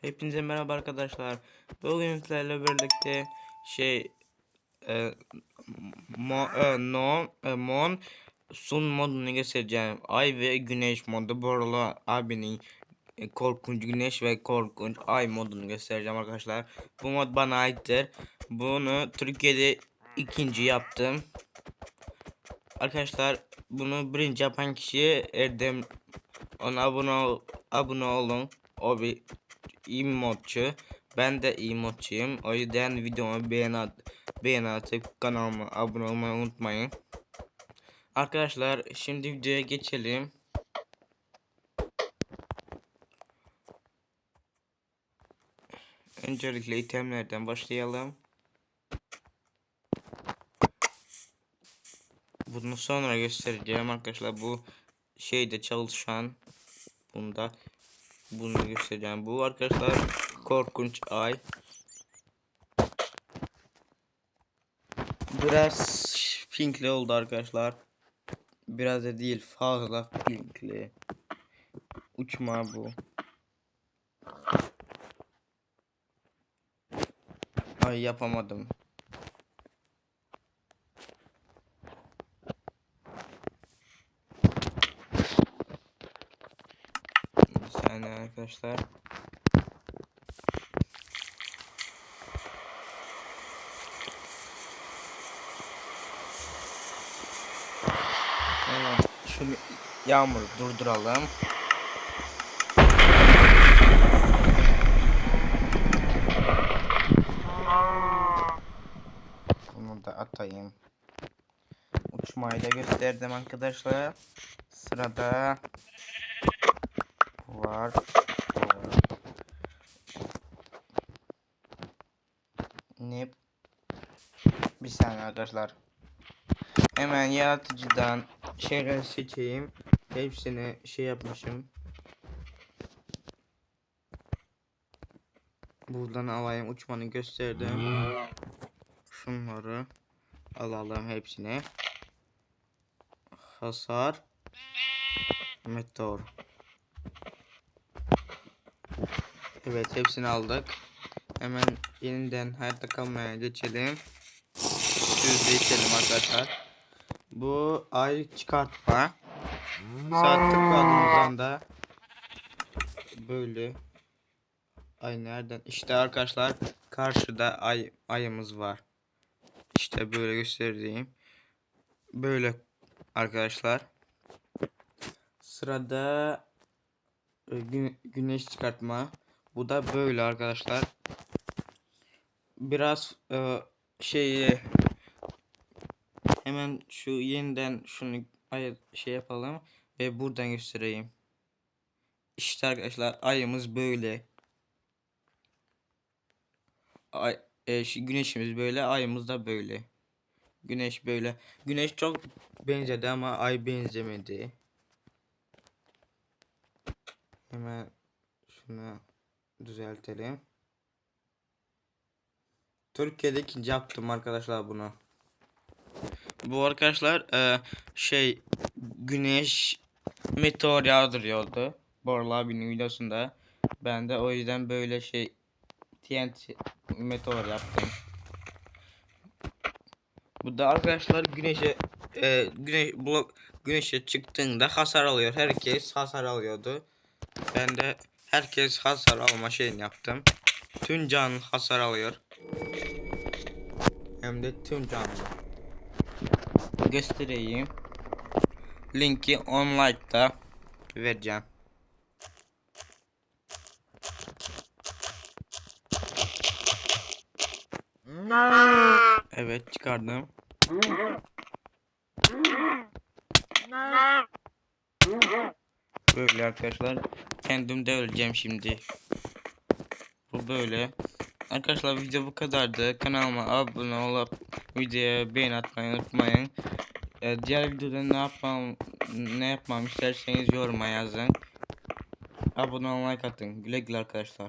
Hepinize merhaba arkadaşlar. Bugün sizlerle birlikte şey e, mo, e, no, e, mon sun modunu göstereceğim. Ay ve güneş modu. Borla abinin e, korkunç güneş ve korkunç ay modunu göstereceğim arkadaşlar. Bu mod bana aittir. Bunu Türkiye'de ikinci yaptım. Arkadaşlar bunu birinci yapan kişi Erdem. Ona abone abone olun. O bir iyi modçu. Ben de iyi modçuyum. O yüzden videomu beğen at, beğen atıp kanalıma abone olmayı unutmayın. Arkadaşlar şimdi videoya geçelim. Öncelikle itemlerden başlayalım. Bunu sonra göstereceğim arkadaşlar. Bu şeyde çalışan bunda bunu göstereceğim. Bu arkadaşlar korkunç ay. Biraz pinkli oldu arkadaşlar. Biraz da değil fazla pinkli. Uçma bu. Ay yapamadım. Bir saniye arkadaşlar. Hemen şunu yağmuru durduralım. Bunu da atayım. Uçmayı da gösterdim arkadaşlar. Sırada var. Ne? Bir saniye arkadaşlar. Hemen yaratıcıdan şeyler seçeyim. Hepsini şey yapmışım. Buradan alayım uçmanı gösterdim. Şunları alalım hepsini. Hasar. Meteor. Evet hepsini aldık. Hemen yeniden hayatta kalmaya geçelim. Düz geçelim arkadaşlar. Bu ay çıkartma. Saat tıkladığımızdan da böyle ay nereden? İşte arkadaşlar karşıda ay ayımız var. İşte böyle göstereyim. Böyle arkadaşlar. Sırada e, gü- güneş çıkartma. Bu da böyle arkadaşlar. Biraz e, şeyi hemen şu yeniden şunu şey yapalım ve buradan göstereyim. İşte arkadaşlar ayımız böyle. Ay e, güneşimiz böyle, ayımız da böyle. Güneş böyle. Güneş çok benzedi ama ay benzemedi. Hemen şunu düzeltelim. Türkiye'de ikinci yaptım arkadaşlar bunu. Bu arkadaşlar e, şey güneş meteor yağdırıyordu. Borla abinin videosunda. Ben de o yüzden böyle şey TNT meteor yaptım. Bu da arkadaşlar güneşe e, güneş blok güneşe çıktığında hasar alıyor. Herkes hasar alıyordu. Ben de herkes hasar alma şeyini yaptım. Tüm can hasar alıyor. Hem de tüm canlı. Göstereyim. Linki online'da vereceğim. Evet çıkardım. Böyle arkadaşlar. Kendim de öleceğim şimdi. Bu böyle. Arkadaşlar video bu kadardı. Kanalıma abone olup videoya beğen atmayı unutmayın. Ee, diğer videoda ne yapmam ne yapmam isterseniz yoruma yazın. Abone olmayı like atın. Güle güle arkadaşlar.